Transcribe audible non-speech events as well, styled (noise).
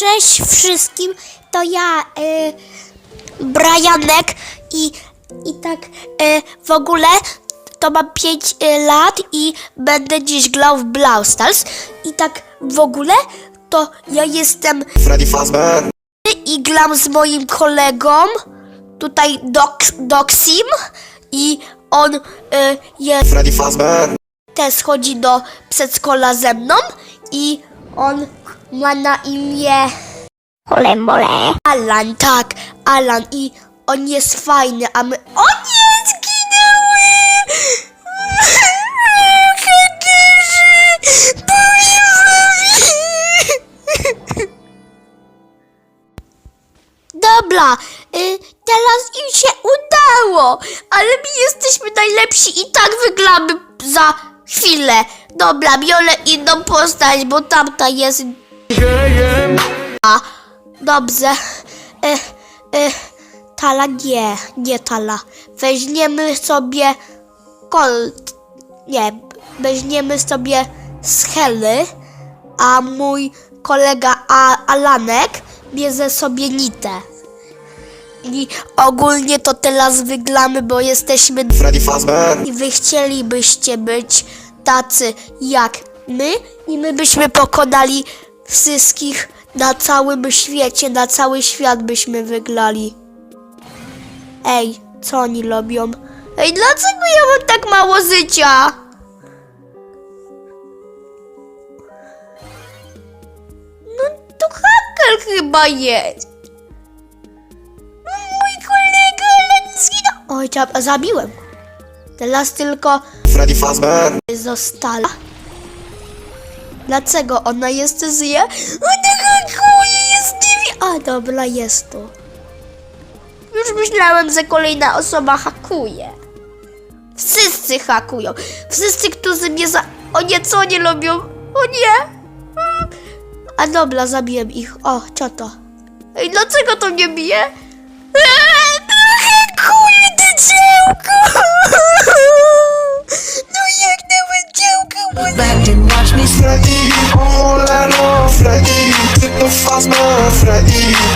Cześć wszystkim, to ja, y, Brianek i, i tak y, w ogóle to mam 5 lat i będę dziś grał w Brawl Stars. I tak w ogóle to ja jestem Freddy Fazbear, i gram z moim kolegą, tutaj Dox, Doxim i on y, jest Freddy Fazbear, też chodzi do przedszkola ze mną i on ma na imię Ole mole. Alan, tak, Alan i on jest fajny, a my... O nie, zginęły! Hakerzy! Powiem wam! Dobra, y, teraz im się udało, ale my jesteśmy najlepsi i tak wyglamy za chwilę. Dobra, biorę inną postać, bo tamta jest... A, dobrze. E, e, tala nie, nie tala. Weźmiemy sobie Colt. Nie, weźmiemy sobie Schely, a mój kolega a, Alanek bierze sobie Nitę. I ogólnie to teraz wyglamy, bo jesteśmy Freddy Fazbear, i wy chcielibyście być tacy jak my i my byśmy pokonali wszystkich na całym świecie, na cały świat byśmy wygrali. Ej, co oni robią? Ej, dlaczego ja mam tak mało życia? No to haker chyba jest. No, Mój kolega Lencina. Oj, za- zabiłem. Teraz tylko Freddy Fazbear, została. Dlaczego ona jest zje? Jest dziwi... A dobra, jest tu. Już myślałem, że kolejna osoba hakuje. Wszyscy hakują. Wszyscy, którzy mnie za... O nie, co oni robią? O nie! A dobra, zabiłem ich. O, co to? Ej, dlaczego to mnie bije? Eee, hakuje ty! (laughs) distrair